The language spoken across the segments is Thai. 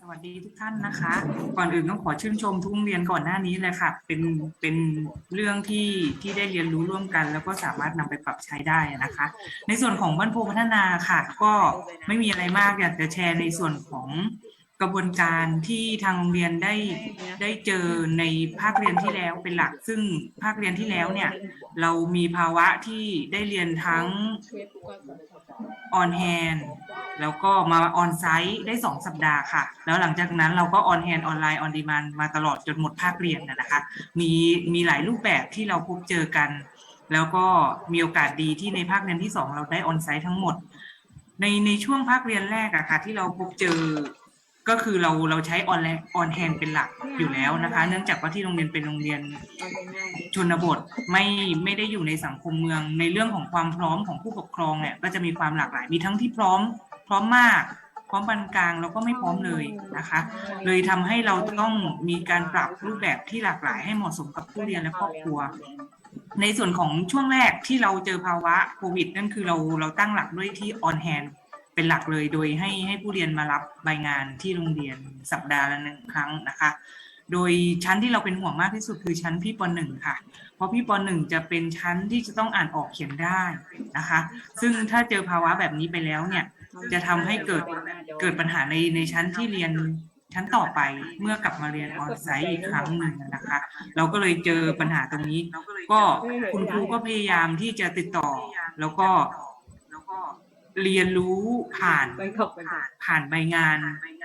สวัสดีทุกท่านนะคะ ก่อนอื่นต้องขอชื่นชมทุกโรงเรียนก่อนหน้านี้เลยค่ะ เป็นเป็นเรื่องที่ที่ได้เรียนรู้ร่วมกัน แล้วก็สามารถนำไปปรับใช้ได้นะคะ ในส่วนของบ้านโพพัฒนาค่ะ ก็ไม่มีอะไรมากอยากจะแชร์ในส่วนของกระบวนการที่ทางโรงเรียนได้ได้เจอในภาคเรียนที่แล้วเป็นหลัก ซึ่งภาคเรียนที่แล้วเนี่ยเรามีภาวะที่ได้เรียนทั้ง ออนแฮนแล้วก็มาออนไซต์ได้สองสัปดาห์ค่ะ แล้วหลังจากนั้นเราก็ออนแฮนออนไลน์ออนดีมานมาตลอดจนหมดภาคเรียนนะนะคะ มีมีหลายรูปแบบที่เราพบเจอกัน แล้วก็มีโอกาสดีที่ในภาคเรียนที่สองเราได้ออนไซต์ทั้งหมด ในในช่วงภาคเรียนแรกอะค่ะที่เราพบเจอ ก็คือเราเราใช้ออนไลน์ออนแฮนเป็นหลักอยู่แล้วนะคะ เนื่องจากว่าที่โรงเรียนเป็นโรงเรียนชนบทไม่ไม่ได้อยู่ในสังคมเมือง ในเรื่องของความพร้อมของผู้ปกครองเนี่ยก็จะมีความหลากหลายมีทั้งที่พร้อม พร้อมมาก พร้อมปานกลางแล้วก็ไม่พร้อมเลยนะคะ เลยทำให้เราต้องมีการปรับรูปแบบที่หลากหลายให้เหมาะสมกับผู้เรียนและครอบครัว ในส่วนของช่วงแรกที่เราเจอภาวะโควิดนั่นคือเราเราตั้งหลักด้วยที่ออนแฮน เป็นหลักเลยโดยให้ให้ผู้เรียนมารับใบงานที่โรงเรียนสัปดาห์ละหนึ่งครั้งนะคะ โดยชั้นที่เราเป็นห่วงมากที่สุดคือชั้นพี่ปหนึ่งค่ะ เพราะพี่ปหนึ่งจะเป็นชั้นที่จะต้องอ่านออกเขียนได้นะคะ ซึ่งถ้าเจอภาวะแบบนี้ไปแล้วเนี่ยจะทำให้เกิดเกิดปัญหาในในชั้นที่เรียนชั้นต่อไปเมื่อกลับมาเรียนออนไซต์อีกครั้งหนึ่งนะคะ เราก็เลยเจอปัญหาตรงนี้ ก็คุณครูก็พยายามที่จะติดต่อแล้วก็ เรียนรู้ผ่านไปขอบไปก่อนผ่านใบงาน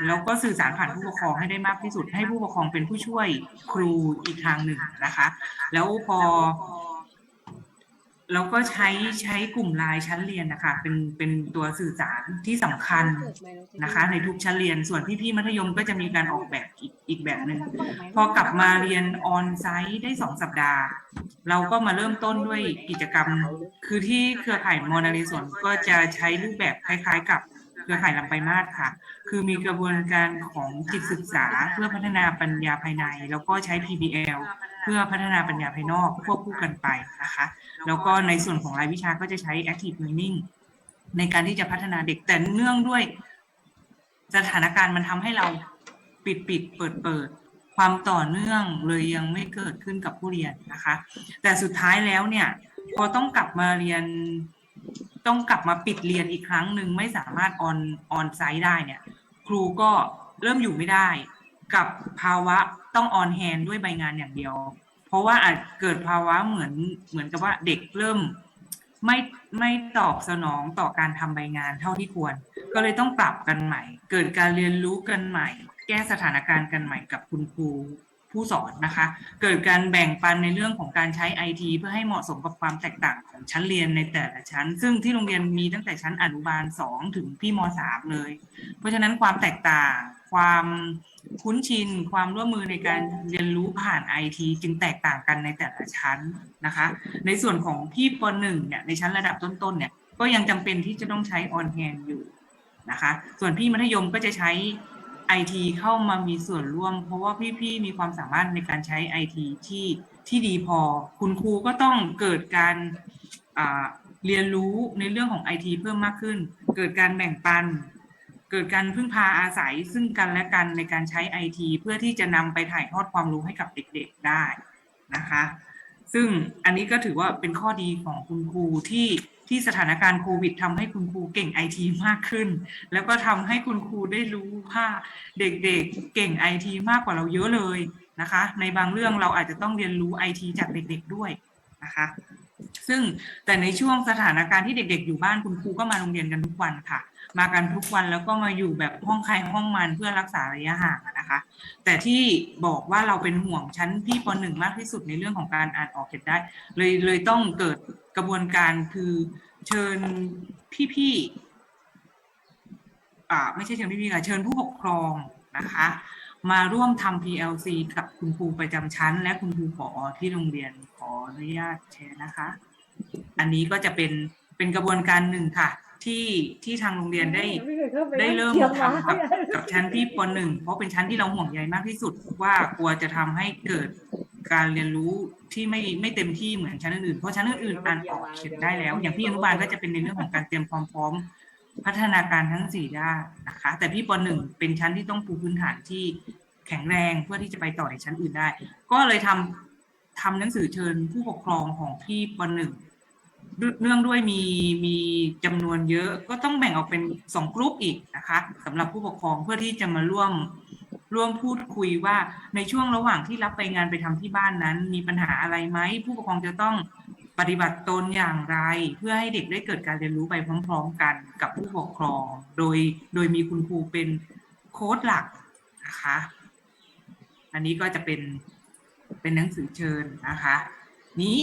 แล้วก็สื่อสารผ่านผู้ปกครองให้ได้มากที่สุด ให้ผู้ปกครองเป็นผู้ช่วยครูอีกทางหนึ่งนะคะ แล้วพอ แล้วก็ใช้ใช้กลุ่มไลน์ชั้นเรียนนะคะเป็นเป็นตัวสื่อสารที่สำคัญนะคะ ในทุกชั้นเรียนส่วนพี่ๆมัธยมก็จะมีการออกแบบอีกอีกแบบหนึ่งพอกลับมาเรียนออนไซต์ได้สองสัปดาห์ เราก็มาเริ่มต้นด้วยกิจกรรม คือที่เครือข่ายมอนาริสวนก็จะใช้รูปแบบคล้ายๆกับ รือข่ายลำไปลายมาศค่ะ คือมีกระบวนการของจิตศึกษาเพื่อพัฒนาปัญญาภายใน แล้วก็ใช้ PBL เพื่อพัฒนาปัญญาภายนอกควบคู่กันไปนะคะ แล้วก็ในส่วนของรายวิชาก็จะใช้ active learning ในการที่จะพัฒนาเด็กแต่เนื่องด้วย สถานการณ์มันทำให้เราปิดปิดเปิดเปิดความต่อเนื่องเลยยังไม่เกิดขึ้นกับผู้เรียนนะคะ แต่สุดท้ายแล้วเนี่ยพอต้องกลับมาเรียน ต้องกลับมาปิดเรียนอีกครั้งหนึ่งไม่สามารถออนออนไซต์ได้เนี่ย ครูก็เริ่มอยู่ไม่ได้ กับภาวะต้องออนแฮนด้วยใบงานอย่างเดียว เพราะว่าอาจเกิดภาวะเหมือนเหมือนกับว่าเด็กเริ่มไม่ไม่ตอบสนองต่อการทำใบงานเท่าที่ควร ก็เลยต้องปรับกันใหม่ เกิดการเรียนรู้กันใหม่ แก้สถานการณ์กันใหม่กับคุณครู ผู้สอนนะคะ เกิดการแบ่งปันในเรื่องของการใช้ไอทีเพื่อให้เหมาะสมกับความแตกต่างของชั้นเรียนในแต่ละชั้น ซึ่งที่โรงเรียนมีตั้งแต่ชั้นอนุบาลสองถึงพี่มสามเลย เพราะฉะนั้นความแตกต่าง ความคุ้นชิน ความร่วมมือในการเรียนรู้ผ่านไอทีจึงแตกต่างกันในแต่ละชั้นนะคะ ในส่วนของพี่ปหนึ่งเนี่ยในชั้นระดับต้นๆเนี่ยก็ยังจำเป็นที่จะต้องใช้ออนแฮนอยู่นะคะ ส่วนพี่มัธยมก็จะใช้ ไอทีเข้ามามีส่วนร่วม เพราะว่าพี่ๆมีความสามารถในการใช้ไอทีที่ที่ดีพอ คุณครูก็ต้องเกิดการเรียนรู้ในเรื่องของไอทีเพิ่มมากขึ้น เกิดการแบ่งปัน เกิดการพึ่งพาอาศัยซึ่งกันและกันในการใช้ไอทีเพื่อที่จะนำไปถ่ายทอดความรู้ให้กับเด็กๆได้นะคะ ซึ่งอันนี้ก็ถือว่าเป็นข้อดีของคุณครูที่ ที่สถานการณ์โควิดทำให้คุณครูเก่งไอทีมากขึ้น แล้วก็ทำให้คุณครูได้รู้ว่าเด็กๆเก่งไอทีมากกว่าเราเยอะเลยนะคะ ในบางเรื่องเราอาจจะต้องเรียนรู้ไอทีจากเด็กๆด้วยนะคะ ซึ่งแต่ในช่วงสถานการณ์ที่เด็ก ๆ อยู่บ้านคุณครูก็มาโรงเรียนกันทุกวันค่ะ มากันทุกวันแล้วก็มาอยู่แบบห้องใครห้องมันเพื่อรักษาระยะห่างนะคะ แต่ที่บอกว่าเราเป็นห่วงชั้นพี่ปหนึ่งมากที่สุดในเรื่องของการอ่านออกเขียนได้ เลยเลยต้องเกิดกระบวนการคือเชิญพี่ๆอ่าไม่ใช่เชิญพี่ๆค่ะเชิญผู้ปกครองนะคะมาร่วมทำ PLC กับคุณครูประจำชั้น และคุณครูผอที่โรงเรียนขออนุญาตแชร์นะคะ อันนี้ก็จะเป็นเป็นกระบวนการหนึ่งค่ะ ที่ที่ทางโรงเรียนได้ได้เริ่มทำกับกับชั้นที่ปหนึ่งเพราะเป็นชั้นที่เราห่วงใยมากที่สุด ว่ากลัวจะทำให้เกิดการเรียนรู้ที่ไม่ไม่เต็มที่เหมือนชั้นอื่นๆเพราะชั้นอื่นๆอ่านออกเขียนได้แล้ว อย่างพี่อนุบาลก็จะเป็นในเรื่องของการเตรียมความพร้อม พัฒนาการทั้งสี่ด้านนะคะ แต่พี่ปหนึ่งเป็นชั้นที่ต้องปูพื้นฐานที่แข็งแรงเพื่อที่จะไปต่อในชั้นอื่นได้ ก็เลยทำทำหนังสือเชิญผู้ปกครองของพี่ปหนึ่ง เนื่องด้วยมีมีจำนวนเยอะก็ต้องแบ่งออกเป็นสองกลุ่มอีกนะคะสำหรับผู้ปกครองเพื่อที่จะมาร่วมร่วมพูดคุยว่าในช่วงระหว่างที่รับไปงานไปทำที่บ้านนั้น มีปัญหาอะไรไหมผู้ปกครองจะต้องปฏิบัติตนอย่างไร เพื่อให้เด็กได้เกิดการเรียนรู้ไปพร้อม ๆ กันกับผู้ปกครอง โดยโดยมีคุณครูเป็นโค้ดหลักนะคะ อันนี้ก็จะเป็นเป็นหนังสือเชิญนะคะ นี้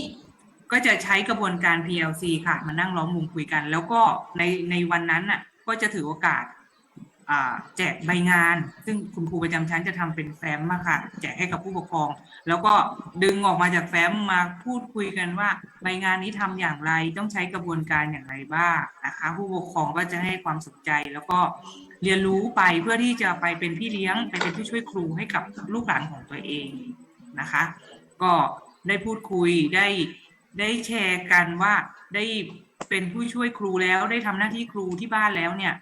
ก็จะใช้กระบวนการ PLC ค่ะ มานั่งล้อมวงคุยกัน แล้วก็ในในวันนั้นน่ะก็จะถือโอกาสแจกใบงาน ซึ่งคุณครูประจำชั้นจะทำเป็นแฟ้มมาค่ะ แจกให้กับผู้ปกครอง แล้วก็ดึงออกมาจากแฟ้มมาพูดคุยกันว่า ใบงานนี้ทำอย่างไรต้องใช้กระบวนการอย่างไรบ้างนะคะ ผู้ปกครองก็จะให้ความสนใจ แล้วก็เรียนรู้ไปเพื่อที่จะไปเป็นพี่เลี้ยงไปเป็นผู้ช่วยครูให้กับลูกหลานของตัวเองนะคะ ก็ได้พูดคุยได้ ได้แชร์กันว่าได้เป็นผู้ช่วยครูแล้วได้ทำหน้าที่ครูที่บ้านแล้วเนี่ย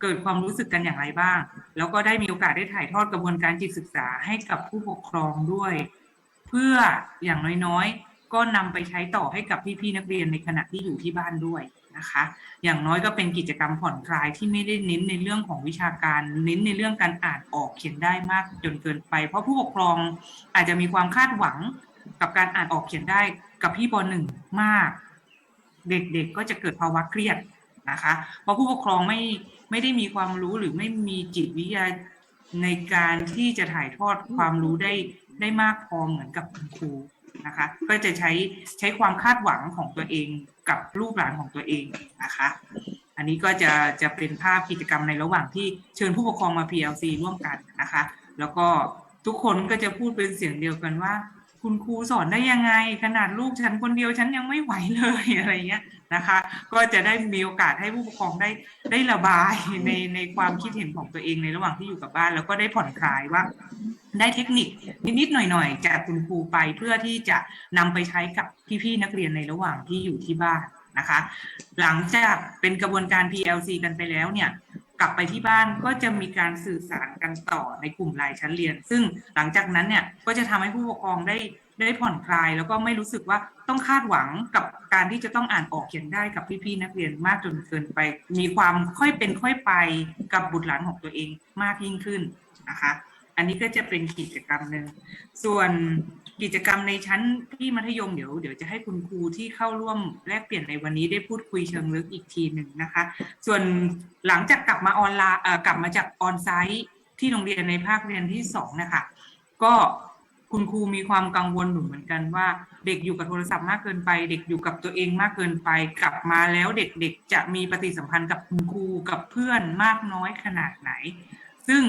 เกิดความรู้สึกกันอย่างไรบ้าง แล้วก็ได้มีโอกาสได้ถ่ายทอดกระบวนการจิตศึกษาให้กับผู้ปกครองด้วย เพื่ออย่างน้อยๆ ก็นำไปใช้ต่อให้กับพี่ๆนักเรียนในขณะที่อยู่ที่บ้านด้วยนะคะ อย่างน้อยก็เป็นกิจกรรมผ่อนคลายที่ไม่ได้เน้นในเรื่องของวิชาการ เน้นในเรื่องการอ่านออกเขียนได้มากจนเกินไป เพราะผู้ปกครองอาจจะมีความคาดหวัง กับการอ่านออกเขียนได้กับพี่ปหนึ่งมาก เด็กๆก็จะเกิดภาวะเครียดนะคะเพราะผู้ปกครองไม่ไม่ได้มีความรู้หรือไม่มีจิตวิทยาในการที่จะถ่ายทอดความรู้ได้ได้มากพอเหมือนกับคุณครูนะคะ ก็จะใช้ใช้ความคาดหวังของตัวเองกับลูกหลานของตัวเองนะคะ อันนี้ก็จะจะเป็นภาพกิจกรรมในระหว่างที่เชิญผู้ปกครองมา PLC ร่วมกันนะคะ แล้วก็ทุกคนก็จะพูดเป็นเสียงเดียวกันว่า คุณครูสอนได้ยังไง ขนาดลูกฉันคนเดียวฉันยังไม่ไหวเลยอะไรเงี้ยนะคะ ก็จะได้มีโอกาสให้ผู้ปกครองได้ได้ระบายในในความคิดเห็นของตัวเองในระหว่างที่อยู่กับบ้าน แล้วก็ได้ผ่อนคลายว่า ได้เทคนิคนิดๆหน่อยๆจากคุณครูไปเพื่อที่จะนำไปใช้กับพี่ๆนักเรียนในระหว่างที่อยู่ที่บ้านนะคะ หลังจากเป็นกระบวนการ PLC กันไปแล้วเนี่ย กลับไปที่บ้านก็จะมีการสื่อสารกันต่อในกลุ่มไลน์ชั้นเรียน ซึ่งหลังจากนั้นเนี่ยก็จะทำให้ผู้ปกครองได้ได้ผ่อนคลาย แล้วก็ไม่รู้สึกว่าต้องคาดหวังกับการที่จะต้องอ่านออกเขียนได้กับพี่ๆนักเรียนมากจนเกินไป มีความค่อยเป็นค่อยไปกับบุตรหลานของตัวเองมากยิ่งขึ้นนะคะ อันนี้ก็จะเป็นกิจกรรมหนึ่งส่วน กิจกรรมในชั้นที่มัธยมเดี๋ยวเดี๋ยวจะให้คุณครูที่เข้าร่วมแลกเปลี่ยนในวันนี้ได้พูดคุยเชิงลึกอีกทีหนึ่งนะคะ ส่วนหลังจากกลับมาออนไลน์กลับมาจากออนไซต์ที่โรงเรียนในภาคเรียนที่สองนะคะก็คุณครูมีความกังวลอยู่เหมือนกันว่า เด็กอยู่กับโทรศัพท์มากเกินไป เด็กอยู่กับตัวเองมากเกินไป กลับมาแล้วเด็กๆจะมีปฏิสัมพันธ์กับคุณครูกับเพื่อนมากน้อยขนาดไหน ซึ่ง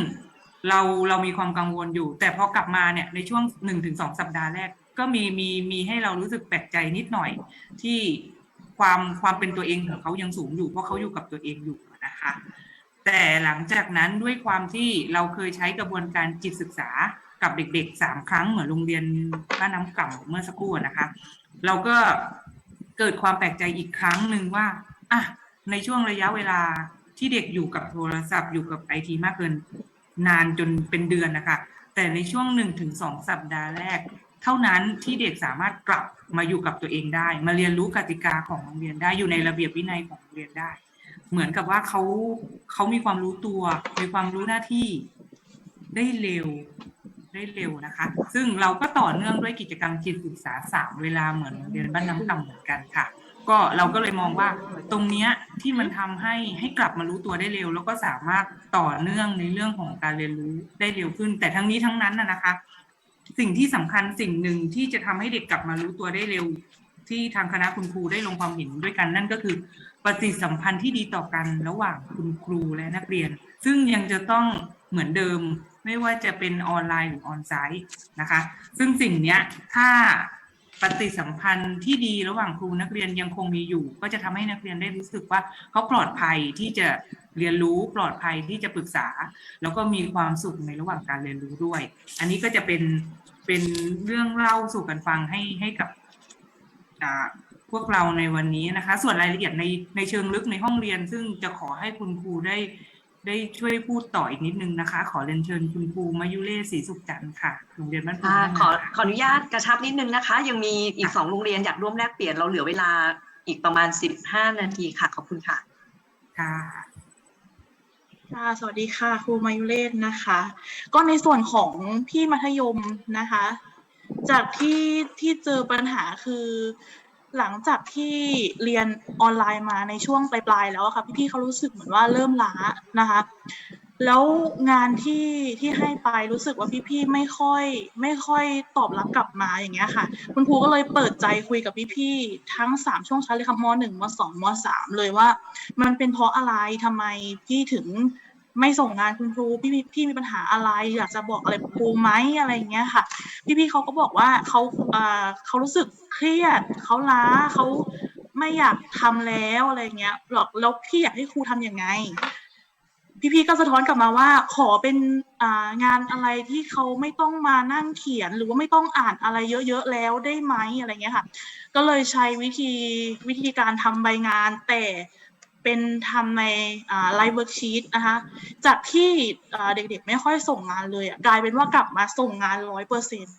เราเรามีความกังวลอยู่ แต่พอกลับมาเนี่ยในช่วงหนึ่งถึงสองสัปดาห์แรก ก็มีมีมีให้เรารู้สึกแปลกใจนิดหน่อย ที่ความความเป็นตัวเองของเขายังสูงอยู่ เพราะเขาอยู่กับตัวเองอยู่นะคะ แต่หลังจากนั้นด้วยความที่เราเคยใช้กระบวนการจิตศึกษากับเด็กๆสามครั้งเหมือนโรงเรียนบ้านน้ำก่ำเมื่อสักครู่นะคะ เราก็เกิดความแปลกใจอีกครั้งหนึ่งว่าอะในช่วงระยะเวลาที่เด็กอยู่กับโทรศัพท์อยู่กับไอทีมากเกิน นานจนเป็นเดือนนะคะแต่ในช่วงหนึ่งถึงสองสัปดาห์แรก เท่านั้นที่เด็กสามารถกลับมาอยู่กับตัวเองได้ มาเรียนรู้กติกาของโรงเรียนได้อยู่ในระเบียบวินัยของโรงเรียนได้ เหมือนกับว่าเขาเขามีความรู้ตัว มีความรู้หน้าที่ได้เร็วได้เร็วนะคะ ซึ่งเราก็ต่อเนื่องด้วยกิจกรรมจิตศึกษาสามเวลาเหมือนโรงเรียนบ้านน้ำต่ำเหมือนกันค่ะ ก็เราก็เลยมองว่าตรงเนี้ยที่มันทำให้ให้กลับมารู้ตัวได้เร็ว แล้วก็สามารถต่อเนื่องในเรื่องของการเรียนรู้ได้เร็วขึ้น แต่ทั้งนี้ทั้งนั้นนะคะ สิ่งที่สำคัญสิ่งหนึ่งที่จะทำให้เด็กกลับมารู้ตัวได้เร็ว ที่ทางคณะคุณครูได้ลงความเห็นด้วยกันนั่นก็คือปฏิสัมพันธ์ที่ดีต่อกันระหว่างคุณครูและนักเรียน ซึ่งยังจะต้องเหมือนเดิมไม่ว่าจะเป็นออนไลน์หรือออนไซต์นะคะ ซึ่งสิ่งนี้ถ้า ปฏิสัมพันธ์ที่ดีระหว่างครูนักเรียนยังคงมีอยู่ ก็จะทำให้นักเรียนได้รู้สึกว่าเขาปลอดภัยที่จะเรียนรู้ปลอดภัยที่จะปรึกษา แล้วก็มีความสุขในระหว่างการเรียนรู้ด้วย อันนี้ก็จะเป็นเป็นเรื่องเล่าสู่กันฟังให้ให้กับพวกเราในวันนี้นะคะ ส่วนรายละเอียดในในเชิงลึกในห้องเรียน ซึ่งจะขอให้คุณครูได้ ได้ช่วยพูดต่ออีกนิดนึงนะคะ ขอเรียนเชิญคุณครูมายุเล่ศรีสุขจันทร์ค่ะโรงเรียนบ้านค่ะนาขอขออนุญาตกระชับนิดนึงนะคะ ยังมีอีกสองโรงเรียนอยากร่วมแลกเปลี่ยนเราเหลือเวลาอีกประมาณ15นาทีค่ะ ขอบคุณค่ะค่ะค่ะสวัสดีค่ะครูมายุเรศนะคะ ก็ในส่วนของพี่มัธยมนะคะ จากที่ที่เจอปัญหาคือ หลังจากที่เรียนออนไลน์มาในช่วงปลายๆแล้วค่ะพี่ๆเขารู้สึกเหมือนว่าเริ่มล้านะคะ แล้วงานที่ที่ให้ไปรู้สึกว่าพี่ๆไม่ค่อย ไม่ค่อยตอบรับกลับมาอย่างเงี้ยค่ะ คุณครูก็เลยเปิดใจคุยกับพี่ๆทั้งสามช่วงชั้นเลยค่ะมหนึ่งมสองมสามเลยว่า มันเป็นเพราะอะไรทำไมพี่ถึงไม่ส่งงานคุณครูพี่พี่พี่มีปัญหาอะไร อยากจะบอกอะไรครูไหมอะไรอย่างเงี้ยค่ะ พี่พี่ๆเขาก็บอกว่าเขาเอ่อเขารู้สึก รียดเขาล้าเขาไม่อยากทำแล้วอะไรเงี้ยหรอกแล้วพี่อยากให้ครูทำยังไง พี่ๆก็สะท้อนกลับมาว่า ขอเป็นงานอะไรที่เขาไม่ต้องมานั่งเขียน หรือว่าไม่ต้องอ่านอะไรเยอะๆแล้วได้ไหมอะไรเงี้ยค่ะ ก็เลยใช้วิธีวิธีการทำใบงานแต่เป็นทำในไลฟ์เวิร์กชีตนะคะ จากที่เด็กๆไม่ค่อยส่งงานเลยกลายเป็นว่ากลับมาส่งงานร้อยเปอร์เซ็นต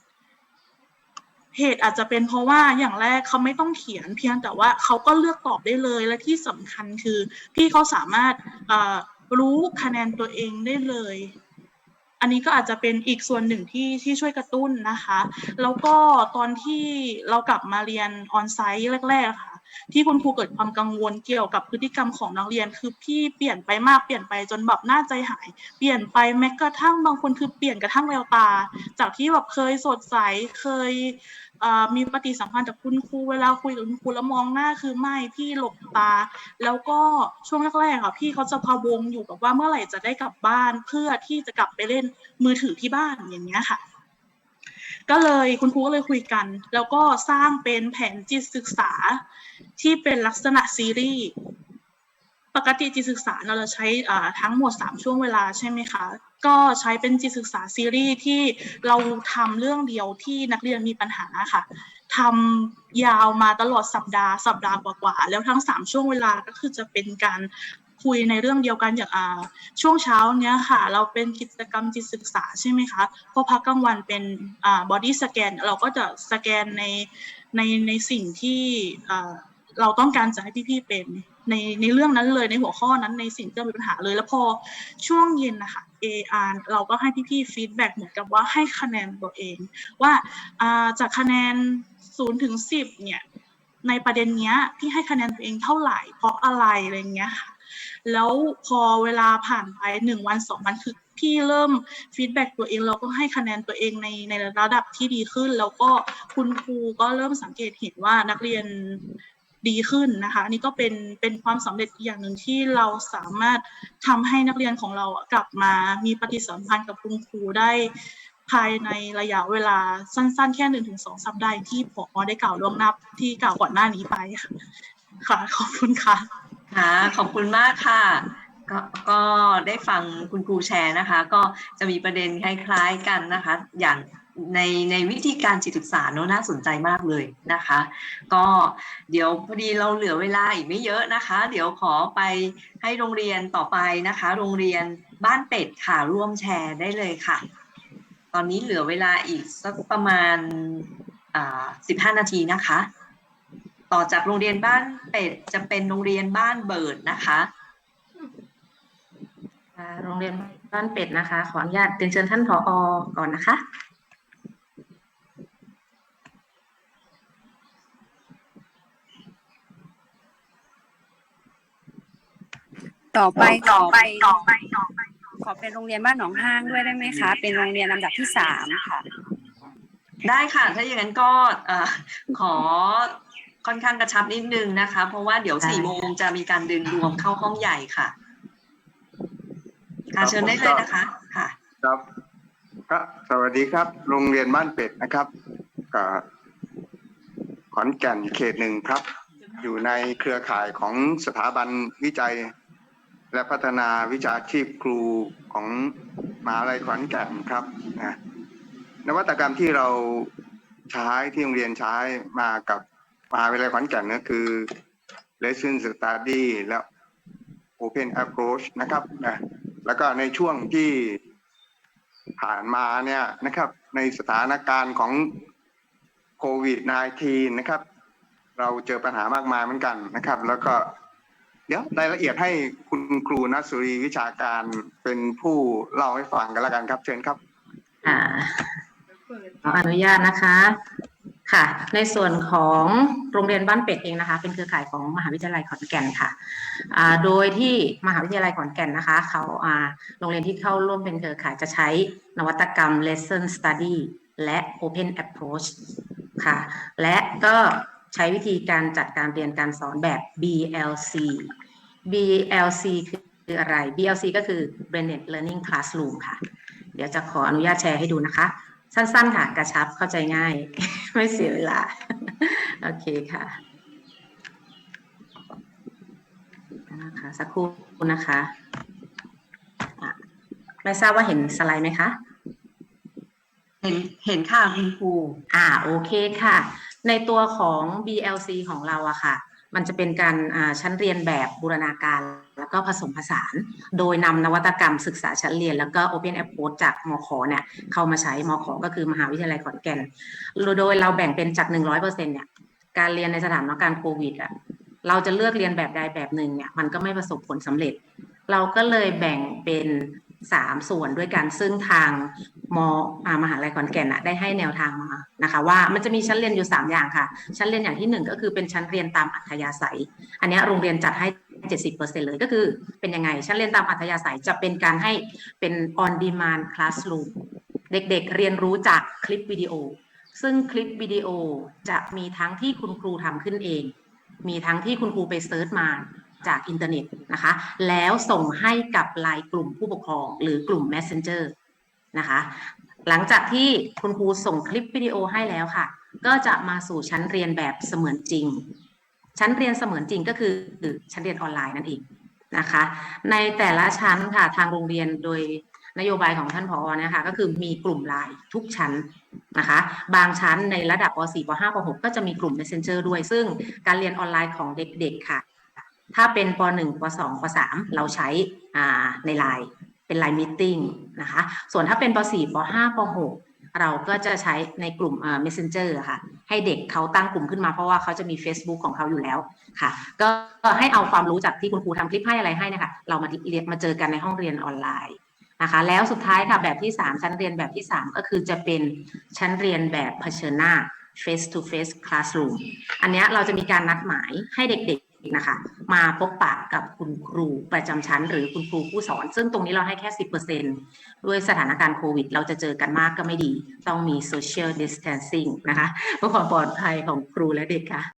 เหตุอาจจะเป็นเพราะว่าอย่างแรกเขาไม่ต้องเขียนเพียงแต่ว่าเขาก็เลือกตอบได้เลยและที่สำคัญคือ พี่เขาสามารถรู้คะแนนตัวเองได้เลย อันนี้ก็อาจจะเป็นอีกส่วนหนึ่งที่ที่ช่วยกระตุ้นนะคะ แล้วก็ตอนที่เรากลับมาเรียนออนไซต์แรกๆค่ะ ที่คุณครูเกิดความกังวลเกี่ยวกับพฤติกรรมของนักเรียน คือพี่เปลี่ยนไปมากเปลี่ยนไปจนแบบน่าใจหาย เปลี่ยนไปแม้กระทั่งบางคนคือเปลี่ยนกระทั่งแววตา จากที่แบบเคยสดใสเคยมีปฏิสัมพันธ์กับคุณครูเวลาคุยกับคุณครูแล้วมองหน้าคือไม่พี่หลบตา แล้วก็ช่วงแรกๆค่ะพี่เขาจะพะวงอยู่กับว่าเมื่อไหร่จะได้กลับบ้านเพื่อที่จะกลับไปเล่นมือถือที่บ้านอย่างเงี้ยค่ะ ก็เลยคุณครูก็เลยคุยกัน แล้วก็สร้างเป็นแผนจิตศึกษาที่เป็นลักษณะซีรีส์ปกติจิตศึกษาเราจะใช้ทั้งหมด 3 ช่วงเวลาใช่ไหมคะ ก็ใช้เป็นจิตศึกษาซีรีส์ที่เราทำเรื่องเดียวที่นักเรียนมีปัญหาค่ะทำยาวมาตลอดสัปดาห์สัปดาห์กว่าๆแล้วทั้ง 3 ช่วงเวลาก็คือจะเป็นการ คุยในเรื่องเดียวกันอย่างอ่าช่วงเช้าเนี้ยค่ะ เราเป็นกิจกรรมจิตศึกษาใช่ไหมคะพอพักกลางวันเป็นอ่าบอดี้สแกนเราก็จะสแกนในในในสิ่งที่อ่าเราต้องการจะให้พี่ๆเป็นในในเรื่องนั้นเลยในหัวข้อนั้นในสิ่งที่เรามีปัญหาเลย แล้วพอช่วงเย็นนะคะ AR เราก็ให้พี่ๆฟีดแบ็กเหมือนกับว่าให้คะแนนตัวเอง ว่าอ่าจากคะแนน0ถึง10เนี่ยในประเด็นเนี้ยพี่ให้คะแนนตัวเองเท่าไหร่เพราะอะไรอะไรเงี้ยค่ะ แล้วพอเวลาผ่านไปหนึ่งวันสองวันคือพี่เริ่มฟีดแบ็กตัวเองเราก็ให้คะแนนตัวเองในในระดับที่ดีขึ้น แล้วก็คุณครูก็เริ่มสังเกตเห็นว่านักเรียนดีขึ้นนะคะอันนี้ก็เป็นเป็นความสำเร็จอย่างหนึ่งที่เราสามารถทำให้นักเรียนของเรากลับมามีปฏิสัมพันธ์กับคุณครูได้ภายในระยะเวลาสั้นๆ แค่หนึ่งถึงสองสัปดาห์ที่ผอได้กล่าวล่วงหน้าที่กล่าวก่อนหน้านี้ไปค่ะ ขอบคุณค่ะ ค่ะขอบคุณมากค่ะก็ก็ได้ฟังคุณครูแชร์นะคะ ก็จะมีประเด็นคล้าย ๆกันนะคะ อย่างในในวิธีการจิตศึกษาเนอะน่าสนใจมากเลยนะคะ ก็เดี๋ยวพอดีเราเหลือเวลาอีกไม่เยอะนะคะ เดี๋ยวขอไปให้โรงเรียนต่อไปนะคะ โรงเรียนบ้านเป็ดค่ะร่วมแชร์ได้เลยค่ะ ตอนนี้เหลือเวลาอีกสักประมาณอ่า15นาทีนะคะ ต่อจากโรงเรียนบ้านเป็ดจะเป็นโรงเรียนบ้านเบิร์ดนะคะค่ะโรงเรียนบ้านเป็ดนะคะ ขออนุญาตเรียนเชิญท่านผอก่อนนะคะต่อไปต่อไปต่อไปต่อไปขอเป็นโรงเรียนบ้านหนองห้างด้วยได้ไหมคะ เป็นโรงเรียนลำดับที่สามค่ะ ได้ค่ะ ถ้าอย่างนั้นก็เอ่อขอ ค่อนข้างกระชับนิดนึงนะคะ เพราะว่าเดี๋ยวได้สี่โมงจะมีการดึงรวมเข้าห้องใหญ่ค่ะค่ะเชิญได้เลยนะคะ ค่ะ ครับก็สวัสดีครับ โรงเรียนบ้านเป็ดนะครับก็ขอนแก่นเขตหนึ่งครับ อยู่ในเครือข่ายของสถาบันวิจัย และพัฒนาวิชาชีพครูของมหาลัยขอนแก่นครับนะนวัตกรรมที่เราใช้ที่โรงเรียนใช้มากับ มหาวิทยาลัยขอนแก่นก็คือ Lesson Study และ Open Approach นะครับนะแล้วก็ในช่วงที่ผ่านมาเนี่ยนะครับ ในสถานการณ์ของโควิด -19 นะครับ เราเจอปัญหามากมายเหมือนกันนะครับ แล้วก็เดี๋ยวรายละเอียดให้คุณครูนัสุรีวิชาการเป็นผู้เล่าให้ฟังกันล้วกันครับ เชิญครับ ค่ะขออนุญาตนะคะ ค่ะ ในส่วนของโรงเรียนบ้านเป็ดเองนะคะ เป็นเครือข่ายของมหาวิทยาลัยขอนแก่นค่ะโดยที่มหาวิทยาลัยขอนแก่นนะคะ เขาโรงเรียนที่เข้าร่วมเป็นเครือข่ายจะใช้นวัตกรรม lesson study และ open approach ค่ะ และก็ใช้วิธีการจัดการเรียนการสอนแบบ BLC BLC คืออะไร BLC ก็คือ blended learning classroom ค่ะ เดี๋ยวจะขออนุญาตแชร์ให้ดูนะคะ สั้นๆค่ะ กระชับเข้าใจง่าย ไม่เสียเวลา โอเคค่ะนะคะสักครู่นะคะอะไม่ทราบว่าเห็นสไลด์ไหมคะเห็นเห็นค่ะคุณครูอ่าโอเคค่ะ ในตัวของ BLC ของเราอะค่ะ มันจะเป็นการชั้นเรียนแบบบูรณาการ แล้วก็ผสมผสาน โดยนำนวัตกรรมศึกษาชั้นเรียน แล้วก็ Open Approach จากมขเนี่ยเข้ามาใช้มขก็คือมหาวิทยาลัยขอนแก่น โดยเราแบ่งเป็นจาก 100%เนี่ยการเรียนในสถานการณ์โควิดอะเราจะเลือกเรียนแบบใดแบบหนึ่งเนี่ยมันก็ไม่ประสบผลสำเร็จ เราก็เลยแบ่งเป็น สามส่วนด้วยกันซึ่งทางมอมหาลัยขอนแก่นนะได้ให้แนวทางมานะคะ ว่ามันจะมีชั้นเรียนอยู่ 3 อย่างค่ะ ชั้นเรียนอย่างที่หนึ่งก็คือเป็นชั้นเรียนตามอัธยาศัย อันนี้โรงเรียนจัดให้ 70%เลยก็คือเป็นยังไง ชั้นเรียนตามอัธยาศัยจะเป็นการให้เป็น on demand classroom เด็กๆเรียนรู้จากคลิปวิดีโอ ซึ่งคลิปวิดีโอจะมีทั้งที่คุณครูทำขึ้นเอง มีทั้งที่คุณครูไปเซิร์ชมา จากอินเทอร์เน็ตนะคะ แล้วส่งให้กับไลน์กลุ่มผู้ปกครอง หรือกลุ่ม Messenger นะคะ หลังจากที่คุณครูส่งคลิปวิดีโอให้แล้วค่ะ ก็จะมาสู่ชั้นเรียนแบบเสมือนจริง ชั้นเรียนเสมือนจริงก็คือชั้นเรียนออนไลน์นั่นเองนะคะ ในแต่ละชั้นค่ะทางโรงเรียนโดยนโยบายของท่านผอเนี่ยค่ะก็คือมีกลุ่มไลน์ทุกชั้นนะคะ บางชั้นในระดับป .4 ป .5 ป .6 ก็จะมีกลุ่ม Messenger ด้วย ซึ่งการเรียนออนไลน์ของเด็กๆค่ะ ถ้าเป็นป .1 ป .2 ป .3 เราใช้ในไลน์เป็นไลน์มิ팅นะคะ ส่วนถ้าเป็นป .4 ป .5 ป .6 เราก็จะใช้ในกลุ่ม messenger ค่ะ ให้เด็กเขาตั้งกลุ่มขึ้นมาเพราะว่าเขาจะมี Facebook ของเขาอยู่แล้วค่ะ ก็ให้เอาความรู้จากที่คุณครูทำคลิปให้อะไรให้นะคะ เรามาเรียนมาเจอกันในห้องเรียนออนไลน์นะคะ แล้วสุดท้ายค่ะแบบที่ 3 ชั้นเรียนแบบที่ 3 ก็คือจะเป็นชั้นเรียนแบบเผชิญหน้า face to face classroom อันนี้เราจะมีการนัดหมายให้เด็กๆ นะคะ มาพบปะกับคุณครูประจำชั้น หรือคุณครูผู้สอน ซึ่งตรงนี้เราให้แค่ 10%ด้วยสถานการณ์โควิด เราจะเจอกันมากก็ไม่ดี ต้องมี social distancing นะคะเพื่อความปลอดภัยของครูและเด็กค่ะ